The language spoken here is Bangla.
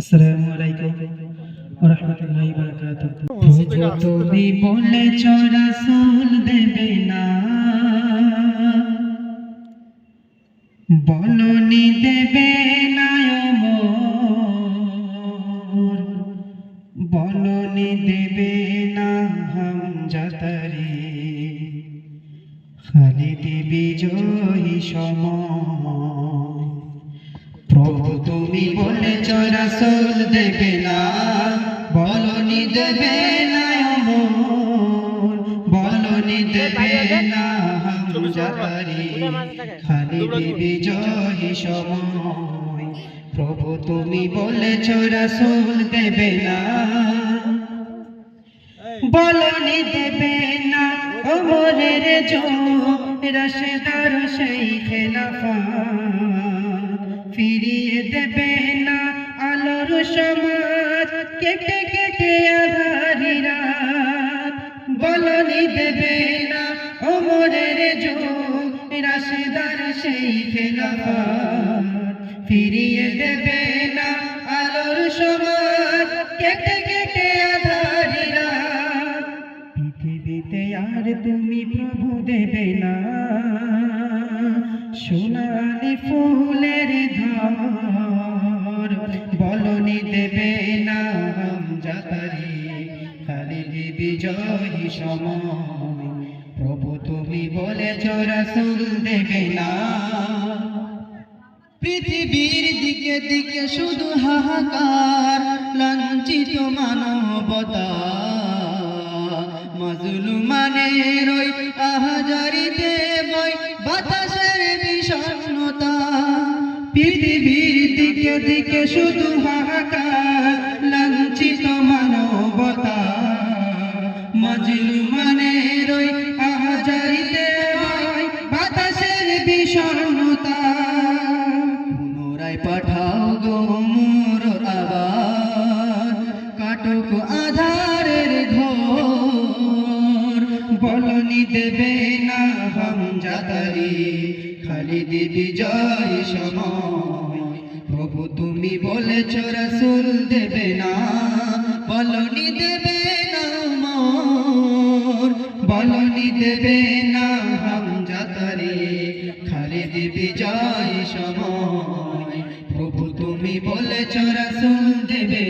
আসসালামু আলাইকুম ওয়া রাহমাতুল্লাহি ওয়া বারাকাতুহু তুমি বলেছ রাসূল দেবে না বলনি দেবে না বলনি দেবে না হামজাতারি খালিদ বিজয়ী সময় রাসূল দেবে না বলনি দেবে না বলনি দেবে না হামজারি খালিদ বিজয়ী সময় প্রভু তুমি বলেছ রাসূল দেবে না বলনি দেবে না ওমরের জো রশদার সেই খেলাফা ফিরিয়ে জো রশদার সেই খেলাফা ফিরিয়ে দেবে না আলোর সমাজ, কেটে কেটে আধারিরা পৃথিবীতে আর তুমি প্রভু দেবে না। সোনালি ফুলের ধর, বলনি দেবে না জাতারি খালিদ বিজয়ী সময়। প্রভু, তুমি বলেছ রাসূল দেবে না। পৃথিবীর দিকে দিকে শুধু হাহাকার, লাঞ্ছিত মানবতা মাজলুমানের ওই আহাজারিতে বই, বাতাসের বিষণ্ণতা। পৃথিবীর দিকে দিকে শুধু হাহাকার পাঠাও গো মোর আবার। কাটক আধারের ঘোর। বলনি দেবে না হামজাতারি খালিদ বিজয় সময়। প্রভু তুমি বলেছ রাসূল দেবে না। বলনি দেবে না মোর। বলনি দেবে না হামজাতারি খালিদ বিজয় সময় প্রভু তুমি চোরা শুন দেবে